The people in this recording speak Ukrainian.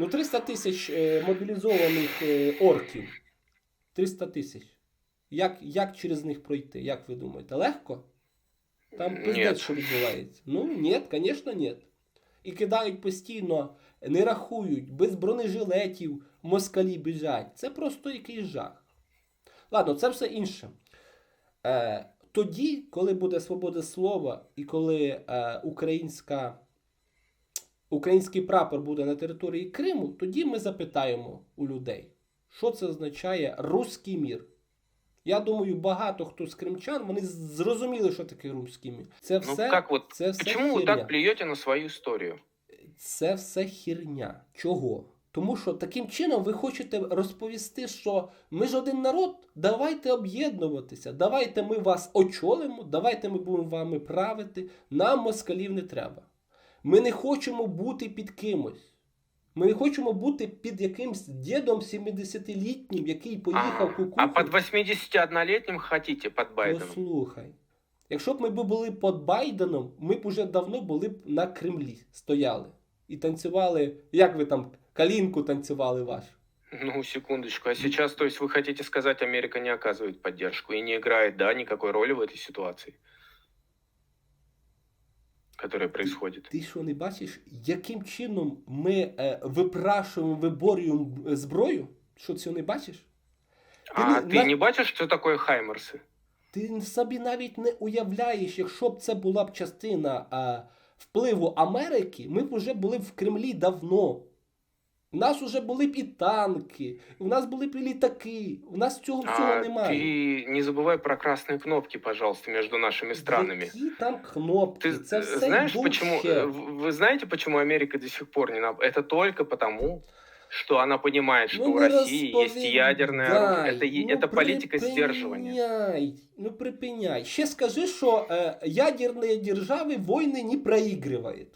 Ну, 300 тисяч е, мобілізованих е, орків. 300 тисяч. Як, як через них пройти? Як ви думаєте? Легко? Там пиздець, що відбувається. Ну, ні, звісно, ні. І кидають постійно, не рахують, без бронежилетів москалі біжать. Це просто якийсь жах. Ладно, це все інше. Е, тоді, коли буде свобода слова, і коли е, українська, український прапор буде на території Криму, тоді ми запитаємо у людей, що це означає руський мір. Я думаю, багато хто з кримчан вони зрозуміли, що таке руський мір. Це Ну все, как вот, це все вы херня. так плюете на свою историю? Це все херня. Чого? Тому що таким чином ви хочете розповісти, що ми ж один народ, давайте об'єднуватися, давайте ми вас очолимо, давайте ми будемо вами правити. Нам москалів не треба. Ми не хочемо бути під кимось. Ми не хочемо бути під якимсь дідом 70-літнім, який поїхав А, кукуху. а под 81-летним хотите под Байденом? Послухай. Якщо б ми б були під Байденом, ми б уже давно були б на Кремлі, стояли і танцювали, як ви там калінку танцювали ваш. Ну, секундочку. А сейчас, то есть, вы хотите сказать, Америка не оказывает поддержку и не играет, да, никакой роли в этой ситуации, Которая происходит? Ти що не бачиш, яким чином ми е, випрашуємо, виборюємо зброю? Що цього не бачиш? А не- ты на- не бачишь, что такое Хаймерсы? Ти собі навіть не уявляєш, якщо б це була б частина е, впливу Америки, ми б вже були в Кремлі давно. У нас вже були б і танки, у нас були б і літаки. У нас цього всього А немає. ты не забывай про красные кнопки, пожалуйста, между нашими странами. Які там кнопки? Ты це э, все знаешь, bullshit. почему? э, в- Вы знаете, почему Америка до сих пор не на... Это только потому, что она понимает, что Ну, у не России есть ядерное оружие. Это, розповідай. е- это Ну, политика сдерживания. припиняй. Ну припиняй. Ще скажи, що е, ядерні держави війни не проігрують.